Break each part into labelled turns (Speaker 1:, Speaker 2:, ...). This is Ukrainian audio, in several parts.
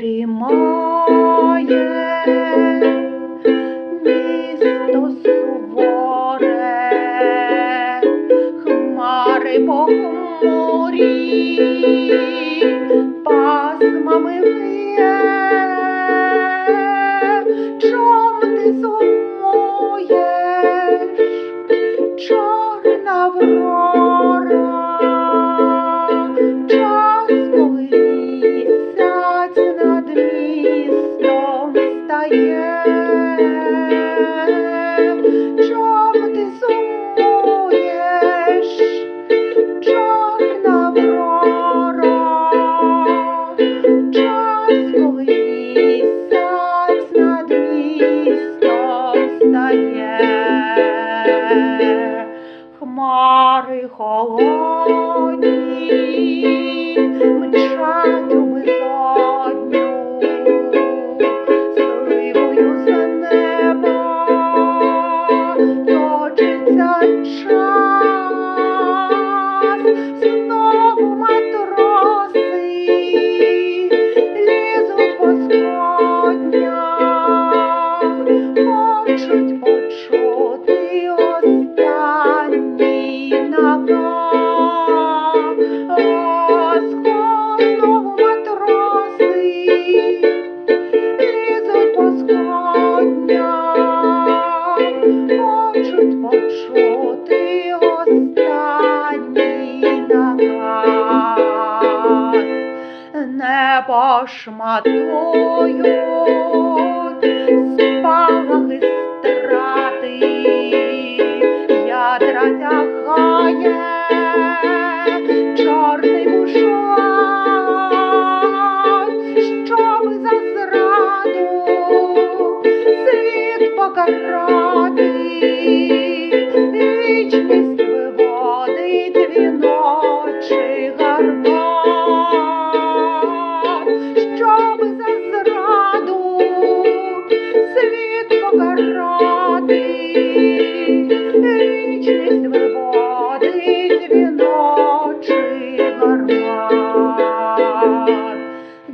Speaker 1: дрімає, місто суворе, Ти сумуєш, чорна врора, час, коли стає, хмари холодні, сходнях, хочуть почути останній наказ. Знову матроси лізуть по хочуть почути Небо шматують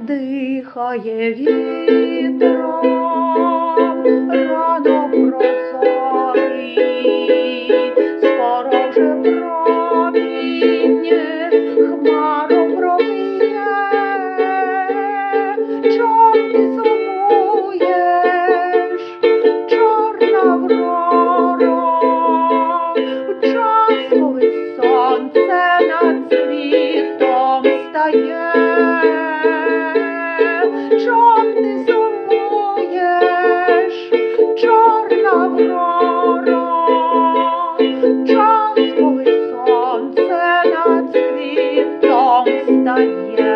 Speaker 1: дихає вітром. Рано прозорі, скоро вже промінь хмару промиє, чорний ти чом ти чорна врора, час, коли сонце над світом стає.